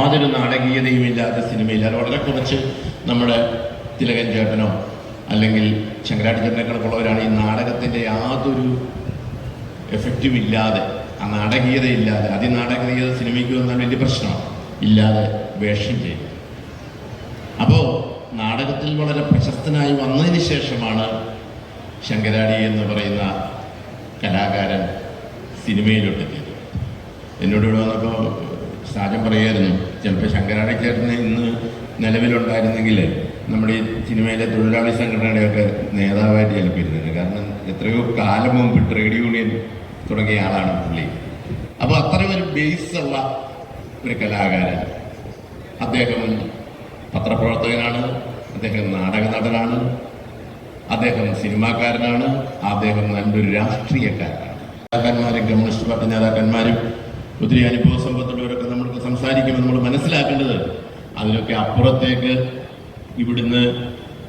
യാതൊരു നാടകീയതയും ഇല്ലാത്ത സിനിമയിൽ അത് വളരെ കുറച്ച് നമ്മുടെ തിലകൻ ചേട്ടനോ അല്ലെങ്കിൽ ശങ്കരാട്ടി ചേട്ടനെ കണക്കുള്ളവരാണ് ഈ നാടകത്തിന്റെ യാതൊരു എഫക്റ്റും ഇല്ലാതെ ആ നാടകീയത ഇല്ലാതെ അതിനാടകീയത സിനിമയ്ക്ക് വന്നാൽ വലിയ പ്രശ്നമാണ് ഇല്ലാതെ വേഷം ചെയ്യും. അപ്പോൾ നാടകത്തിൽ വളരെ പ്രശസ്തനായി വന്നതിന് ശേഷമാണ് ശങ്കരാടി എന്ന് പറയുന്ന കലാകാരൻ സിനിമയിലോട്ടെത്തിയത്. എന്നോട് ഇവിടെ വന്നപ്പോൾ സാജൻ പറയായിരുന്നു. ചിലപ്പോൾ ശങ്കരാടച്ചേട്ടന് ഇന്ന് നിലവിലുണ്ടായിരുന്നെങ്കിൽ നമ്മുടെ ഈ സിനിമയിലെ തൊഴിലാളി സംഘടനയുടെയൊക്കെ നേതാവായിട്ട് ചിലപ്പോൾ ഇരുന്നത് കാരണം എത്രയോ കാലം മുമ്പ് ട്രേഡ് യൂണിയൻ തുടങ്ങിയ ആളാണ് പുള്ളി. അപ്പോൾ അത്രയും ഒരു ബേസ് ഉള്ള ഒരു കലാകാരൻ. അദ്ദേഹം പത്രപ്രവർത്തകനാണ് അദ്ദേഹം നാടക നടനാണ് അദ്ദേഹം സിനിമാക്കാരനാണ് അദ്ദേഹം നല്ലൊരു രാഷ്ട്രീയക്കാരനാണ്. നേതാക്കന്മാരും കമ്മ്യൂണിസ്റ്റ് പാർട്ടി നേതാക്കന്മാരും ഒത്തിരി അനുഭവ സമ്പത്തുള്ളവരൊക്കെ നമ്മൾക്ക് സംസാരിക്കുമ്പോൾ നമ്മൾ മനസ്സിലാക്കേണ്ടത് അതിനൊക്കെ അപ്പുറത്തേക്ക് ഇവിടുന്ന്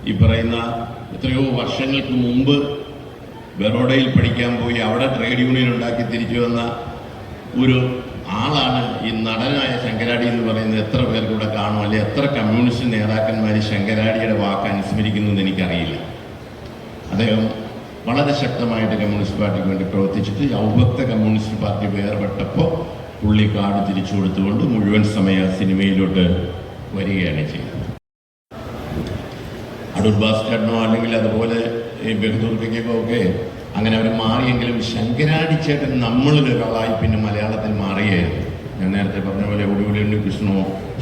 ഈ പറയുന്ന എത്രയോ വർഷങ്ങൾക്ക് മുമ്പ് ബറോഡയിൽ പഠിക്കാൻ പോയി അവിടെ ട്രേഡ് യൂണിയൻ ഉണ്ടാക്കി തിരിച്ചു വന്ന ഒരു ആളാണ് ഈ നടനായ ശങ്കരാടി എന്ന് പറയുന്നത്. എത്ര ഇവിടെ കാണും? അല്ലെ എത്ര കമ്മ്യൂണിസ്റ്റ് നേതാക്കന്മാർ ശങ്കരാടിയുടെ വാക്ക് അനുസ്മരിക്കുന്നു എന്ന് എനിക്കറിയില്ല. അദ്ദേഹം വളരെ ശക്തമായിട്ട് കമ്മ്യൂണിസ്റ്റ് പാർട്ടിക്ക് വേണ്ടി പ്രവർത്തിച്ചിട്ട് ഔഭക്ത കമ്മ്യൂണിസ്റ്റ് പാർട്ടി വേർപെട്ടപ്പോൾ പുള്ളി കാർഡ് തിരിച്ചു കൊടുത്തുകൊണ്ട് മുഴുവൻ സമയ സിനിമയിലോട്ട് വരികയാണ് ചെയ്യുന്നത് അടൂർ ഭാസ്കരനോ അല്ലെങ്കിൽ അതുപോലെ ഈ ബഹദൂർക്കോ ഒക്കെ അങ്ങനെ അവർ മാറിയെങ്കിലും ശങ്കരാടി ചേട്ടൻ നമ്മളിൽ ഒരാളായി പിന്നെ മലയാളത്തിൽ മാറിയായിരുന്നു ഞാൻ നേരത്തെ പറഞ്ഞ പോലെ ഒടുവിലുണ്ണി കൃഷ്ണോ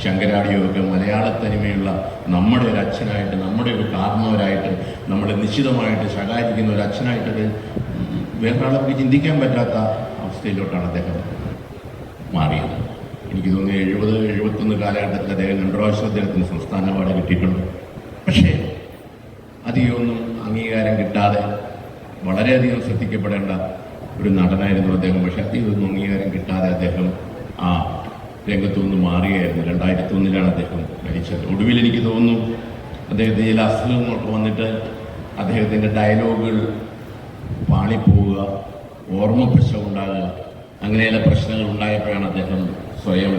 ശങ്കരാടിയോ ഒക്കെ മലയാള തനിമയുള്ള നമ്മുടെ ഒരു അച്ഛനായിട്ട് നമ്മുടെ ഒരു കാരണവരായിട്ട് നമ്മളെ നിശ്ചിതമായിട്ട് ശകാരിക്കുന്ന ഒരു അച്ഛനായിട്ടൊക്കെ വേറൊരാളൊക്കെ ചിന്തിക്കാൻ പറ്റാത്ത അവസ്ഥയിലോട്ടാണ് അദ്ദേഹം മാറിയത്. എനിക്ക് തോന്നുന്നു എഴുപത് എഴുപത്തൊന്ന് കാലഘട്ടത്തിൽ അദ്ദേഹം രണ്ടു പ്രാവശ്യം അദ്ദേഹത്തിന് സംസ്ഥാന അവാർഡ് കിട്ടിയിട്ടുണ്ട്. പക്ഷേ അധികമൊന്നും അംഗീകാരം കിട്ടാതെ വളരെയധികം ശ്രദ്ധിക്കപ്പെടേണ്ട ഒരു നടനായിരുന്നു അദ്ദേഹം. പക്ഷേ അധികമൊന്നും അംഗീകാരം കിട്ടാതെ അദ്ദേഹം ആ രംഗത്തുനിന്ന് മാറുകയായിരുന്നു. രണ്ടായിരത്തി ഒന്നിലാണ് അദ്ദേഹം മരിച്ചത്. ഒടുവിൽ എനിക്ക് തോന്നുന്നു അദ്ദേഹത്തിന് ചില അസുഖങ്ങളൊക്കെ വന്നിട്ട് അദ്ദേഹത്തിന്റെ ഡയലോഗുകൾ പാളിപ്പോവുക ഓർമ്മപ്പിശ ഉണ്ടാകുക അങ്ങനെയുള്ള പ്രശ്നങ്ങൾ ഉണ്ടായപ്പോഴാണ് അദ്ദേഹം സ്വയം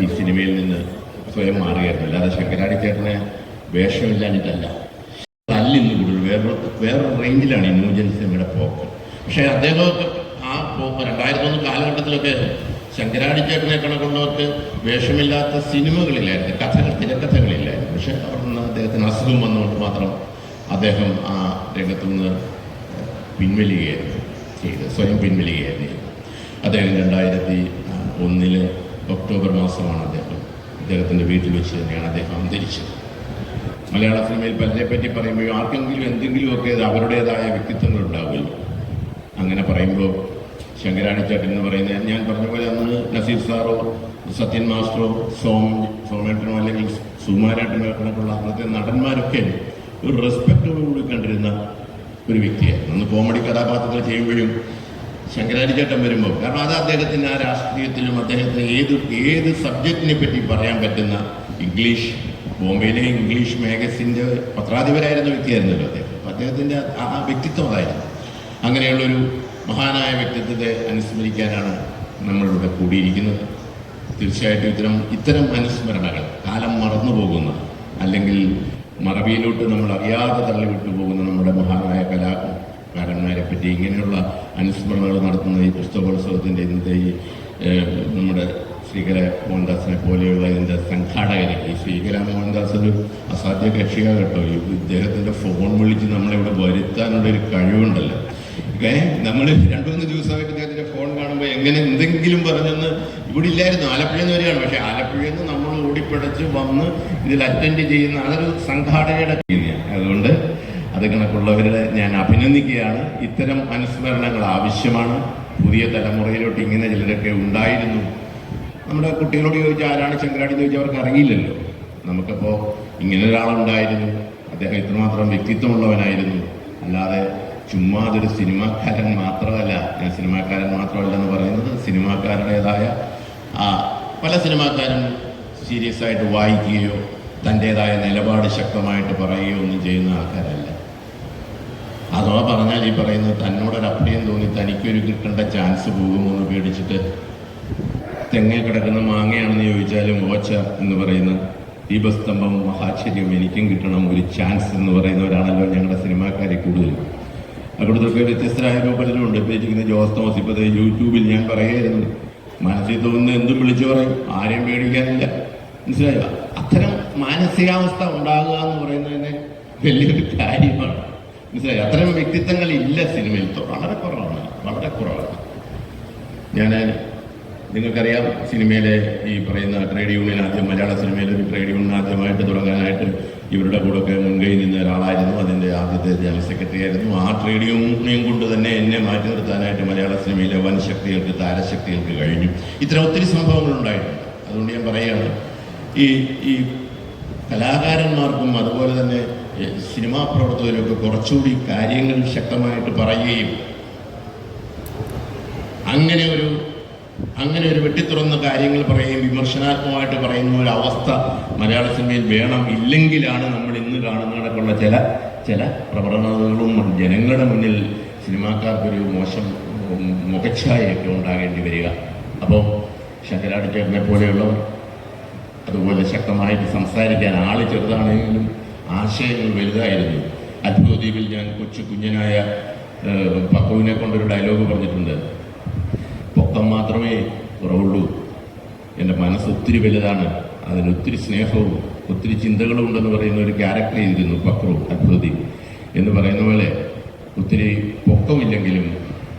ഈ സിനിമയിൽ നിന്ന് സ്വയം മാറുകയായിരുന്നു അല്ലാതെ ശങ്കരാടി ചേട്ടനെ വേഷമില്ലാഞ്ഞിട്ടല്ല. തല്ലിന്ന് കൂടുതൽ വേറെ വേറൊരു റേഞ്ചിലാണ് ഈ ന്യൂജൻ സിനിമയുടെ പോക്ക്. പക്ഷേ അദ്ദേഹമൊക്കെ ആ പോക്ക് രണ്ടായിരത്തി ഒന്ന് കാലഘട്ടത്തിലൊക്കെ ശങ്കരാടി ചേട്ടനെ കണക്കുള്ളവർക്ക് വേഷമില്ലാത്ത സിനിമകളില്ലായിരുന്നു കഥകൾ തിരക്കഥകളില്ലായിരുന്നു. പക്ഷെ അവിടെ നിന്ന് അദ്ദേഹത്തിന് അസുഖം വന്നുകൊണ്ട് മാത്രം അദ്ദേഹം ആ രംഗത്തു നിന്ന് പിൻവലിയുകയായിരുന്നു ചെയ്തത് സ്വയം പിൻവലിക്കുകയായിരുന്നു. അദ്ദേഹം രണ്ടായിരത്തി ഒന്നിൽ ഒക്ടോബർ മാസമാണ് അദ്ദേഹം അദ്ദേഹത്തിന്റെ വീട്ടിൽ വെച്ച് തന്നെയാണ് അദ്ദേഹം അന്തരിച്ചത് മലയാള സിനിമയിൽ പലരെ പറ്റി പറയുമ്പോൾ ആർക്കെങ്കിലും എന്തെങ്കിലുമൊക്കെ അവരുടേതായ വ്യക്തിത്വങ്ങൾ ഉണ്ടാവുമല്ലോ അങ്ങനെ പറയുമ്പോൾ ശങ്കരാണി ചേട്ടൻ എന്ന് പറയുന്നത് ഞാൻ പറഞ്ഞ പോലെ അന്ന് നസീർ സാറോ സത്യൻ മാസ്റ്ററോ സോം സോമേട്ടനോ അല്ലെങ്കിൽ സുമാരേട്ടനോ കണക്കുള്ള അന്നത്തെ നടന്മാരൊക്കെ ഒരു റെസ്പെക്റ്റോടുകൂടി കണ്ടിരുന്ന ഒരു വ്യക്തിയായിരുന്നു അന്ന് കോമഡി കഥാപാത്രങ്ങൾ ചെയ്യുമ്പോഴും ചേട്ടൻ വരുമ്പോൾ. കാരണം അത് അദ്ദേഹത്തിന് ആ രാഷ്ട്രീയത്തിലും അദ്ദേഹത്തിന് ഏത് ഏത് സബ്ജക്റ്റിനെ പറ്റി പറയാൻ പറ്റുന്ന ഇംഗ്ലീഷ് ബോംബെയിലെ ഇംഗ്ലീഷ് മാഗസിന്റെ പത്രാധിപരായിരുന്ന വ്യക്തിയായിരുന്നല്ലോ അദ്ദേഹം. അപ്പം അദ്ദേഹത്തിന്റെ ആ വ്യക്തിത്വം അതായിരുന്നു. അങ്ങനെയുള്ളൊരു മഹാനായ വ്യക്തിത്വത്തെ അനുസ്മരിക്കാനാണ് നമ്മളിവിടെ കൂടിയിരിക്കുന്നത്. തീർച്ചയായിട്ടും ഇത്തരം ഇത്തരം അനുസ്മരണകൾ കാലം മറന്നു പോകുന്ന അല്ലെങ്കിൽ മറവിയിലോട്ട് നമ്മൾ അറിയാതെ തള്ളിവിട്ടു പോകുന്ന നമ്മുടെ മഹാനായ കലാകാരന്മാരെ പറ്റി ഇങ്ങനെയുള്ള അനുസ്മരണകൾ നടത്തുന്ന ഈ പുസ്തകോത്സവത്തിന്റെ ഇന്നത്തെ ഈ നമ്മുടെ ശ്രീകര മോഹൻദാസിനെ പോലെയുള്ള ഇതിന്റെ സംഘാടകരെ. ഈ ശ്രീകര മോഹൻദാസ് ഒരു അസാധ്യ കക്ഷിയാണ് കേട്ടോ. ഈ ഇദ്ദേഹത്തിന്റെ ഫോൺ വിളിച്ച് നമ്മളിവിടെ വരുത്താനുള്ള ഒരു കഴിവുണ്ടല്ലോ. ഏ നമ്മൾ രണ്ടു മൂന്ന് ദിവസമായിട്ട് ഇദ്ദേഹത്തിന്റെ ഫോൺ കാണുമ്പോൾ എങ്ങനെ എന്തെങ്കിലും പറഞ്ഞെന്ന് ഇവിടെ ഇല്ലായിരുന്നു ആലപ്പുഴയിൽ നിന്ന് വരികയാണ്. പക്ഷെ ആലപ്പുഴയിൽ നിന്ന് നമ്മൾ ഓടിപ്പിടച്ച് വന്ന് ഇതിൽ അറ്റൻഡ് ചെയ്യുന്ന അതൊരു സംഘാടകയുടെ അതുകൊണ്ട് അത് കണക്കുള്ളവരെ ഞാൻ അഭിനന്ദിക്കുകയാണ്. ഇത്തരം അനുസ്മരണങ്ങൾ ആവശ്യമാണ്. പുതിയ തലമുറയിലോട്ട് ഇങ്ങനെ ചിലരൊക്കെ ഉണ്ടായിരുന്നു. നമ്മുടെ കുട്ടികളോട് ചോദിച്ചാൽ ആരാണ് ശങ്കരാടി ചോദിച്ചാൽ അവർക്ക് അറിയില്ലല്ലോ. നമുക്കപ്പോൾ ഇങ്ങനെ ഒരാളുണ്ടായിരുന്നു. അദ്ദേഹം ഇത്രമാത്രം വ്യക്തിത്വമുള്ളവനായിരുന്നു. അല്ലാതെ ചുമ്മാ അതൊരു സിനിമാക്കാരൻ മാത്രമല്ല ഞാൻ സിനിമാക്കാരൻ മാത്രമല്ല എന്ന് പറയുന്നത് സിനിമാക്കാരുടേതായ ആ പല സിനിമാക്കാരും സീരിയസ് ആയിട്ട് വായിക്കുകയോ തന്റെതായ നിലപാട് ശക്തമായിട്ട് പറയുകയോ ഒന്നും ചെയ്യുന്ന ആൾക്കാരല്ല. അഥവാ പറഞ്ഞാൽ ഈ പറയുന്നത് തന്നോടൊരു അപ്രിയം തോന്നി തനിക്കൊരു കിട്ടേണ്ട ചാൻസ് പോകുമോ എന്ന് പേടിച്ചിട്ട് തെങ്ങേ കിടക്കുന്ന മാങ്ങയാണെന്ന് ചോദിച്ചാലും ഓച്ച എന്ന് പറയുന്ന ദീപസ്തംഭം മഹാശ്ചര്യം എനിക്കും കിട്ടണം ഒരു ചാൻസ് എന്ന് പറയുന്നവരാണല്ലോ ഞങ്ങളുടെ സിനിമാക്കാരെ കൂടുതലും. അവിടുത്തെ വ്യത്യസ്തരായ പലരും ഉണ്ട്. ഇപ്പൊ ഇരിക്കുന്ന ജോസ് തോമസ് ഇപ്പോൾ യൂട്യൂബിൽ ഞാൻ പറയായിരുന്നു മനസ്സിൽ തോന്നുന്ന എന്തും വിളിച്ചു പറയും. ആരെയും പേടിക്കാനില്ല. മനസ്സിലായോ? അത്തരം മാനസികാവസ്ഥ ഉണ്ടാകുക എന്ന് പറയുന്നതിന് വലിയൊരു കാര്യമാണ്. മനസ്സിലായി? അത്തരം വ്യക്തിത്വങ്ങൾ ഇല്ല സിനിമയിൽ. വളരെ കുറവാണ്. വളരെ കുറവാണ്. ഞാൻ നിങ്ങൾക്കറിയാം സിനിമയിലെ ഈ പറയുന്ന ട്രേഡ് യൂണിയൻ ആദ്യം മലയാള സിനിമയിലെ ഒരു ട്രേഡ് യൂണിയൻ ആദ്യമായിട്ട് തുടങ്ങാനായിട്ട് ഇവരുടെ കൂടെ ഒക്കെ മുൻകൈ നിന്ന ഒരാളായിരുന്നു. അതിന്റെ ആദ്യത്തെ ജനറൽ സെക്രട്ടറി ആയിരുന്നു. ആ ട്രേഡ് യൂണിയൻ കൊണ്ട് തന്നെ എന്നെ മാറ്റി നിർത്താനായിട്ട് മലയാള സിനിമയിലെ വൻ വൻശക്തികൾക്ക് താരശക്തികൾക്ക് കഴിഞ്ഞു. ഇത്തരം ഒത്തിരി സംഭവങ്ങൾ ഉണ്ടായിട്ടുണ്ട്. അതുകൊണ്ട് ഞാൻ പറയുകയാണ് ഈ ഈ കലാകാരന്മാർക്കും അതുപോലെ തന്നെ സിനിമാ പ്രവർത്തകരൊക്കെ കുറച്ചുകൂടി കാര്യങ്ങൾ ശക്തമായിട്ട് പറയുകയും അങ്ങനെ ഒരു അങ്ങനെ ഒരു വെട്ടിത്തുറന്ന കാര്യങ്ങൾ പറയുകയും വിമർശനാത്മകമായിട്ട് പറയുന്ന ഒരു അവസ്ഥ മലയാള സിനിമയിൽ വേണം ഇല്ലെങ്കിലാണ് നമ്മൾ ഇന്ന് കാണുന്ന കണക്കുള്ള ചില ചില പ്രവണതകളും ജനങ്ങളുടെ മുന്നിൽ സിനിമാക്കാർക്കൊരു മോശം മുഖച്ഛായൊക്കെ ഉണ്ടാകേണ്ടി വരിക. അപ്പോൾ ശങ്കരാട് ചേട്ടനെ പോലെയുള്ളവർ അതുപോലെ ശക്തമായിട്ട് സംസാരിക്കാൻ ആൾ ചെറുതാണെങ്കിലും ആശയങ്ങൾ വലുതായിരുന്നു. അത്ഭുതദ്വീപിൽ ഞാൻ കൊച്ചു കുഞ്ഞനായ പക്കുവിനെ കൊണ്ടൊരു ഡയലോഗ് പറഞ്ഞിട്ടുണ്ട്. പൊക്കം മാത്രമേ കുറവുള്ളൂ. എന്റെ മനസ്സ് ഒത്തിരി വലുതാണ്. അതിന് ഒത്തിരി സ്നേഹവും ഒത്തിരി ചിന്തകളും ഉണ്ടെന്ന് പറയുന്ന ഒരു ക്യാരക്ടർ ചെയ്തിരുന്നു പക്രു അദ്ഭുതി എന്ന് പറയുന്ന പോലെ ഒത്തിരി പൊക്കമില്ലെങ്കിലും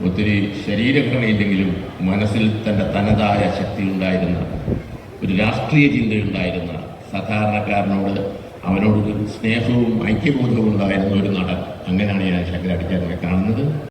ഒത്തിരി ശരീരഘടനയില്ലെങ്കിലും മനസ്സിൽ തന്റെ തനതായ ശക്തി ഉണ്ടായിരുന്ന ഒരു രാഷ്ട്രീയ ചിന്തയുണ്ടായിരുന്ന സാധാരണക്കാരനോട് അവനോടൊരു സ്നേഹവും ഐക്യബോധവും ഉണ്ടായിരുന്ന ഒരു നടൻ. അങ്ങനെയാണ് ഞാൻ ശങ്കരാടിക്കാരനെ കാണുന്നത്.